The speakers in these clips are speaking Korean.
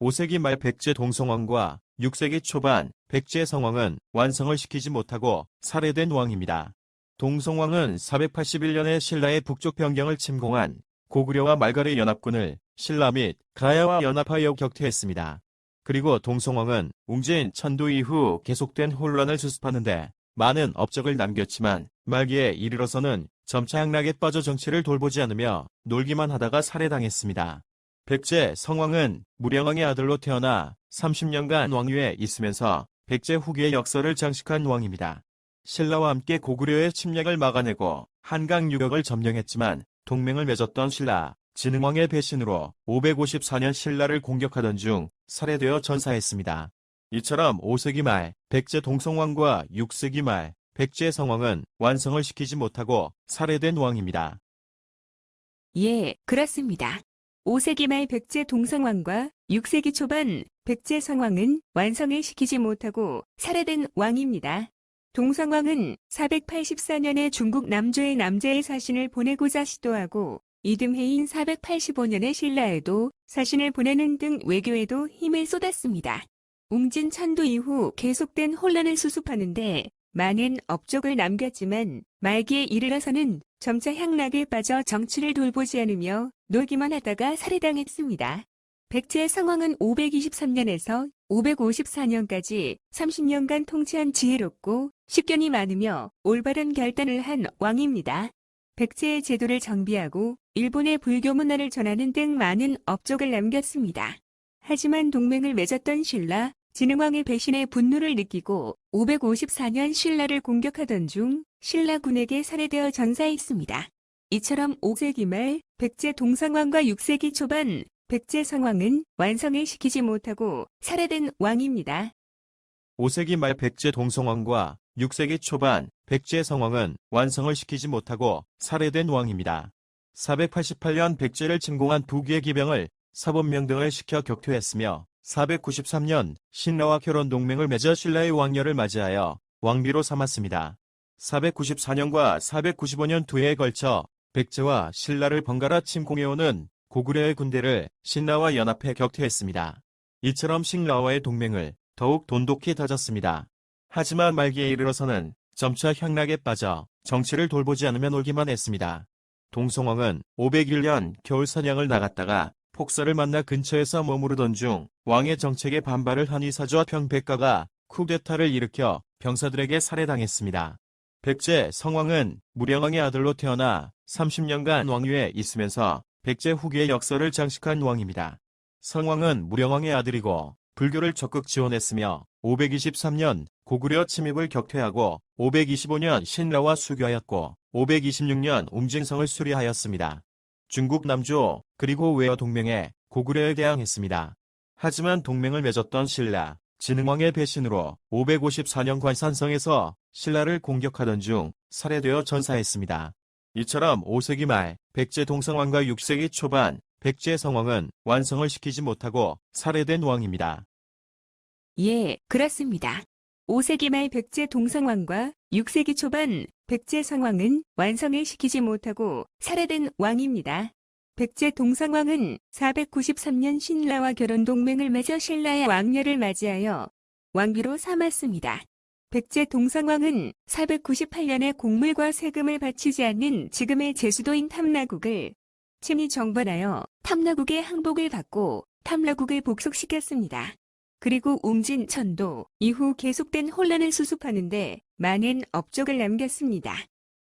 5세기 말 백제 동성왕과 6세기 초반 백제 성왕은 완성을 시키지 못하고 살해된 왕입니다. 동성왕은 481년에 신라의 북쪽 변경을 침공한 고구려와 말가르 연합군을 신라 및 가야와 연합하여 격퇴했습니다. 그리고 동성왕은 웅진 천도 이후 계속된 혼란을 수습하는데 많은 업적을 남겼지만 말기에 이르러서는 점차 향락에 빠져 정치를 돌보지 않으며 놀기만 하다가 살해당했습니다. 백제 성왕은 무량왕의 아들로 태어나 30년간 왕위에 있으면서 백제 후기의 역사를 장식한 왕입니다. 신라와 함께 고구려의 침략을 막아내고 한강 유역을 점령했지만 동맹을 맺었던 신라, 진흥왕의 배신으로 554년 신라를 공격하던 중 살해되어 전사했습니다. 이처럼 5세기 말 백제 동성왕과 6세기 말 백제 성왕은 완성을 시키지 못하고 살해된 왕입니다. 예, 그렇습니다. 5세기 말 백제 동성왕과 6세기 초반 백제 성왕은 완성을 시키지 못하고 살해된 왕입니다. 동성왕은 484년에 중국 남조의 남자의 사신을 보내고자 시도하고 이듬해인 485년에 신라에도 사신을 보내는 등 외교에도 힘을 쏟았습니다. 웅진 천도 이후 계속된 혼란을 수습하는데 많은 업적을 남겼지만 말기에 이르러서는 점차 향락에 빠져 정치를 돌보지 않으며 놀기만 하다가 살해당했습니다. 백제 성왕은 523년에서 554년까지 30년간 통치한 지혜롭고 식견이 많으며 올바른 결단을 한 왕입니다. 백제의 제도를 정비하고 일본의 불교 문화를 전하는 등 많은 업적을 남겼습니다. 하지만 동맹을 맺었던 신라, 진흥왕의 배신에 분노를 느끼고 554년 신라를 공격하던 중 신라군에게 살해되어 전사했습니다. 이처럼 5세기 말 백제 동상왕과 6세기 초반 백제 성왕은 완성을 시키지 못하고 살해된 왕입니다. 5세기 말 백제 동성왕과 6세기 초반 백제 성왕은 완성을 시키지 못하고 살해된 왕입니다. 488년 백제를 침공한 부귀의 기병을 사본명 등을 시켜 격퇴했으며 493년 신라와 결혼 동맹을 맺어 신라의 왕녀를 맞이하여 왕비로 삼았습니다. 494년과 495년 두 해에 걸쳐 백제와 신라를 번갈아 침공해오는 고구려의 군대를 신라와 연합해 격퇴했습니다. 이처럼 신라와의 동맹을 더욱 돈독히 다졌습니다. 하지만 말기에 이르러서는 점차 향락에 빠져 정치를 돌보지 않으면 올기만 했습니다. 동성왕은 501년 겨울 사냥을 나갔다가 폭사를 만나 근처에서 머무르던 중 왕의 정책에 반발을 한 이사주와 평백가가 쿠데타를 일으켜 병사들에게 살해당했습니다. 백제 성왕은 무량왕의 아들로 태어나 30년간 왕위에 있으면서 백제 후기의 역사를 장식한 왕입니다. 성왕은 무량왕의 아들이고 불교를 적극 지원했으며 523년 고구려 침입을 격퇴하고 525년 신라와 수교하였고 526년 웅진성을 수리하였습니다. 중국 남조 그리고 외어 동맹에 고구려에 대항했습니다. 하지만 동맹을 맺었던 신라, 진흥왕의 배신으로 554년 관산성에서 신라를 공격하던 중 살해되어 전사했습니다. 이처럼 5세기 말 백제 동성왕과 6세기 초반 백제 성왕은 완성을 시키지 못하고 살해된 왕입니다. 예, 그렇습니다. 5세기 말 백제 동성왕과 6세기 초반 백제 성왕은 완성을 시키지 못하고 살해된 왕입니다. 백제 동성왕은 493년 신라와 결혼 동맹을 맺어 신라의 왕녀를 맞이하여 왕비로 삼았습니다. 백제 동성왕은 498년에 곡물과 세금을 바치지 않는 지금의 제수도인 탐라국을 친히 정벌하여 탐라국의 항복을 받고 탐라국을 복속시켰습니다. 그리고 웅진 천도 이후 계속된 혼란을 수습하는데 많은 업적을 남겼습니다.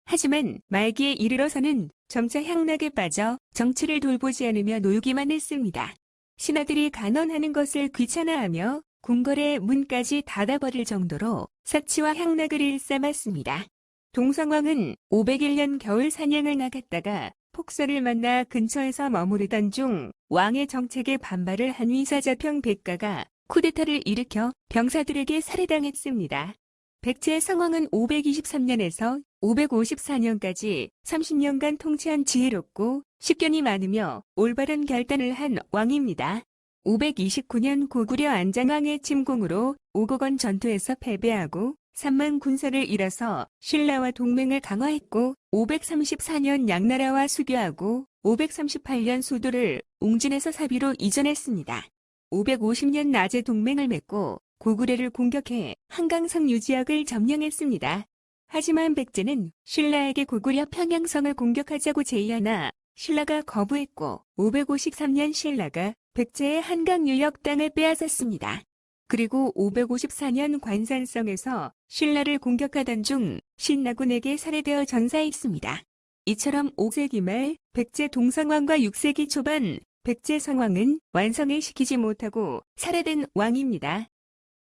하지만 말기에 이르러서는 점차 향락에 빠져 정치를 돌보지 않으며 놀기만 했습니다. 신하들이 간언하는 것을 귀찮아하며 궁궐의 문까지 닫아버릴 정도로 사치와 향락을 일삼았습니다. 동성왕은 501년 겨울 사냥을 나갔다가 폭설을 만나 근처에서 머무르던 중 왕의 정책에 반발을 한 위사자평 백가가 쿠데타를 일으켜 병사들에게 살해당했습니다. 백제 성왕은 523년에서 554년까지 30년간 통치한 지혜롭고 식견이 많으며 올바른 결단을 한 왕입니다. 529년 고구려 안장왕의 침공으로 오곡원 전투에서 패배하고 3만 군사를 잃어서 신라와 동맹을 강화했고 534년 양나라와 수교하고 538년 수도를 웅진에서 사비로 이전했습니다. 550년 낮에 동맹을 맺고 고구려를 공격해 한강성 유지학을 점령했습니다. 하지만 백제는 신라에게 고구려 평양성을 공격하자고 제의하나 신라가 거부했고 553년 신라가 백제의 한강 유역 땅을 빼앗았습니다. 그리고 554년 관산성에서 신라를 공격하던 중 신라군에게 살해되어 전사했습니다. 이처럼 5세기 말 백제 동성왕과 6세기 초반 백제 성왕은 완성을 시키지 못하고 살해된 왕입니다.